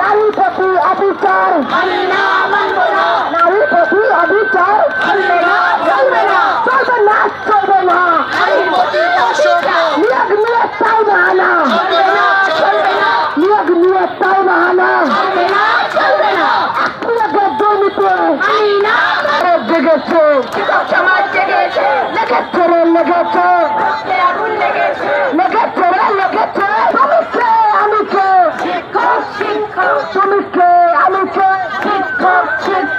নারীর প্রতি অবিচার। নারীর প্রতি অবিচার। চলবে না চলবে না চলবে না। নিয়োগ নিয়োগ তাই না আনা। নিয়োগ নিয়োগ তাই না আনা। নিয়োগের দুর্নীতি। আরও জেগেছে। সমাজ জেগেছে। লেগেছে রে লেগেছে রক্তে আগুন লেগেছে লেগেছে রে লেগেছে তুমি কে আমি কে শিক্ষক শিক্ষক তুমি কে আমি কে শিক্ষক শিক্ষক